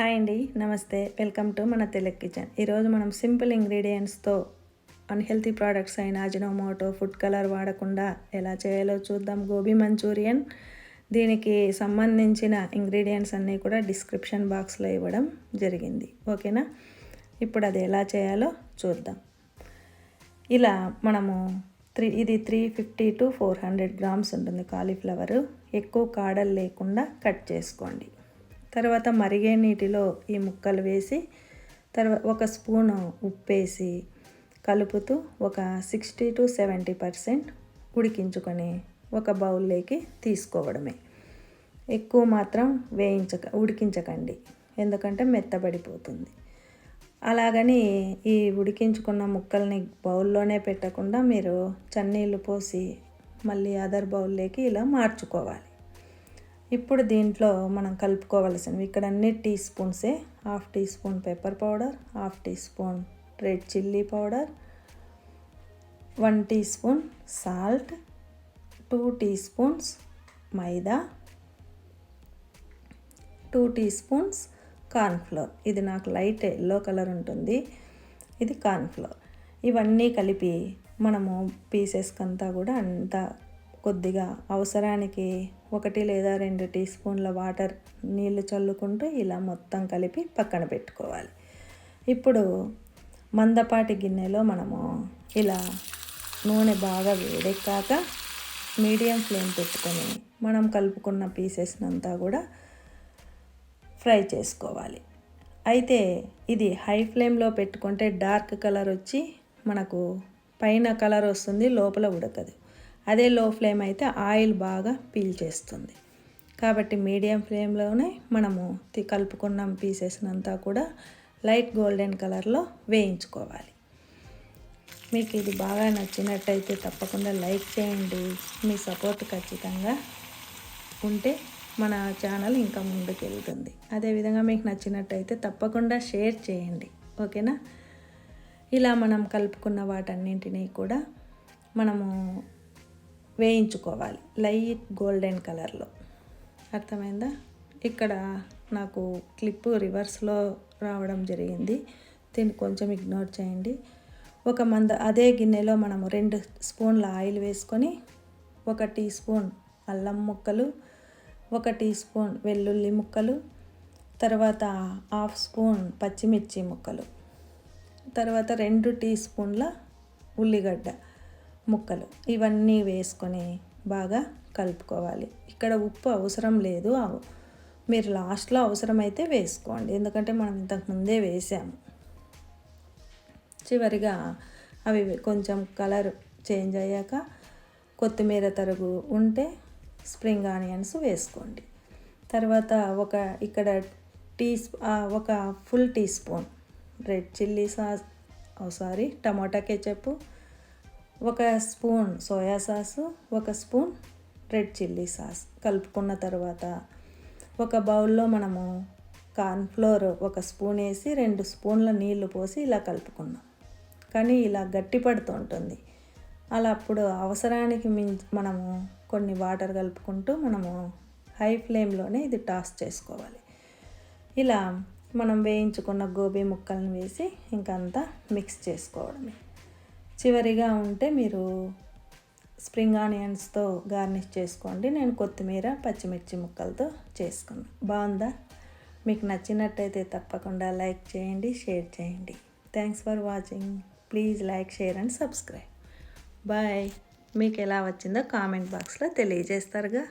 Hi అండి నమస్తే. Welcome to మన తెలుగు కిచెన్. ఈరోజు మనం సింపుల్ ఇంగ్రీడియంట్స్తో అన్హెల్తీ ప్రోడక్ట్స్ అయిన అజినోమోటో ఫుడ్ కలర్ వాడకుండా ఎలా చేయాలో చూద్దాం. గోబీ మంచూరియన్. దీనికి సంబంధించిన ఇంగ్రీడియంట్స్ అన్నీ కూడా డిస్క్రిప్షన్ బాక్స్లో ఇవ్వడం జరిగింది. ఓకేనా? ఇప్పుడు అది ఎలా చేయాలో చూద్దాం. ఇలా మనము త్రీ ఇది three fifty to four hundred grams ఉంటుంది కాలీఫ్లవరు. ఎక్కువ కాడలు లేకుండా కట్ చేసుకోండి. తర్వాత మరిగే నీటిలో ఈ ముక్కలు వేసి తర్వాత ఒక స్పూను ఉప్పేసి కలుపుతూ ఒక సిక్స్టీ టు సెవెంటీ పర్సెంట్ ఉడికించుకొని ఒక బౌల్లోకి తీసుకోవడమే. ఎక్కువ మాత్రం వేయించక ఉడికించకండి ఎందుకంటే మెత్తబడిపోతుంది. అలాగని ఈ ఉడికించుకున్న ముక్కల్ని బౌల్లోనే పెట్టకుండా మీరు చన్నీళ్ళు పోసి మళ్ళీ అదర్ బౌల్లోకి ఇలా మార్చుకోవాలి. ఇప్పుడు దీంట్లో మనం కలుపుకోవలసినవి ఇక్కడ అన్ని టీ స్పూన్సే. Half teaspoon pepper powder half teaspoon red chilli powder one teaspoon salt two teaspoons maida two teaspoons cornflour. ఇది నాకు లైట్ ఎల్లో కలర్ ఉంటుంది. ఇది కార్న్ఫ్లోర్. ఇవన్నీ కలిపి మనము పీసెస్కి అంతా కూడా అంత కొద్దిగా అవసరానికి ఒకటి లేదా రెండు టీ స్పూన్ల వాటర్ నీళ్ళు చల్లుకుంటూ ఇలా మొత్తం కలిపి పక్కన పెట్టుకోవాలి. ఇప్పుడు మందపాటి గిన్నెలో మనము ఇలా నూనె బాగా వేడెక్కాక మీడియం ఫ్లేమ్ పెట్టుకొని మనం కలుపుకున్న పీసెస్నంతా కూడా ఫ్రై చేసుకోవాలి. అయితే ఇది హై ఫ్లేమ్లో పెట్టుకుంటే డార్క్ కలర్ వచ్చి మనకు పైన కలర్ వస్తుంది లోపల ఉడకదు. అదే లో ఫ్లేమ్ అయితే ఆయిల్ బాగా పీల్చేస్తుంది కాబట్టి మీడియం ఫ్లేమ్లోనే మనము కలుపుకున్న పీసెస్నంతా కూడా లైట్ గోల్డెన్ కలర్లో వేయించుకోవాలి. మీకు ఇది బాగా నచ్చినట్టయితే తప్పకుండా లైక్ చేయండి. మీ సపోర్ట్ ఖచ్చితంగా ఉంటే మన ఛానల్ ఇంకా ముందుకు వెళ్తుంది అదేవిధంగా మీకు నచ్చినట్టయితే తప్పకుండా షేర్ చేయండి. ఓకేనా? ఇలా మనం కలుపుకున్న వాటన్నింటినీ కూడా మనము వేయించుకోవాలి. లైట్ గోల్డెన్ కలర్లో. అర్థమైందా? ఇక్కడ నాకు క్లిప్ రివర్స్లో రావడం జరిగింది. దీన్ని కొంచెం ఇగ్నోర్ చేయండి. ఒక మంద అదే గిన్నెలో మనము రెండు స్పూన్ల ఆయిల్ వేసుకొని ఒక టీ స్పూన్ అల్లం ముక్కలు ఒక టీ స్పూన్ వెల్లుల్లి ముక్కలు తర్వాత హాఫ్ స్పూన్ పచ్చిమిర్చి ముక్కలు తర్వాత రెండు టీ స్పూన్ల ఉల్లిగడ్డ. ముక్కలు. ఇవన్నీ వేసుకొని బాగా కలుపుకోవాలి. ఇక్కడ ఉప్పు అవసరం లేదు మీరు లాస్ట్లో అవసరమైతే వేసుకోండి. ఎందుకంటే మనం ఇంతకుముందే వేసాము. చివరిగా అవి కొంచెం కలర్ చేంజ్ అయ్యాక కొత్తిమీర తరుగు ఉంటే స్ప్రింగ్ ఆనియన్స్ వేసుకోండి. తర్వాత ఒక ఇక్కడ టీ ఒక full teaspoon red chilli sauce sorry tomato ketchup ఒక స్పూన్ సోయా సాసు ఒక స్పూన్ రెడ్ చిల్లీ సాస్ కలుపుకున్న తర్వాత ఒక బౌల్లో మనము కార్న్ఫ్లోర్ ఒక స్పూన్ వేసి రెండు స్పూన్ల నీళ్ళు పోసి ఇలా కలుపుకున్నాం. కానీ ఇలా గట్టి పడుతుంటుంది అలా అప్పుడు అవసరానికి మించి మనము కొన్ని వాటర్ కలుపుకుంటూ మనము హై ఫ్లేమ్లోనే ఇది టాస్ చేసుకోవాలి. ఇలా మనం వేయించుకున్న గోబీ ముక్కలను వేసి ఇంకంతా మిక్స్ చేసుకోవడమే. చివరిగా ఉంటే మీరు స్ప్రింగ్ ఆనియన్స్తో గార్నిష్ చేసుకోండి. నేను కొత్తిమీర పచ్చిమిర్చి ముక్కలతో చేసుకున్నాను. బాగుందా? మీకు నచ్చినట్టయితే తప్పకుండా లైక్ చేయండి షేర్ చేయండి. Thanks for watching. Please like share and subscribe. Bye. మీకు ఎలా వచ్చిందో కామెంట్ బాక్స్లో తెలియజేస్తారుగా.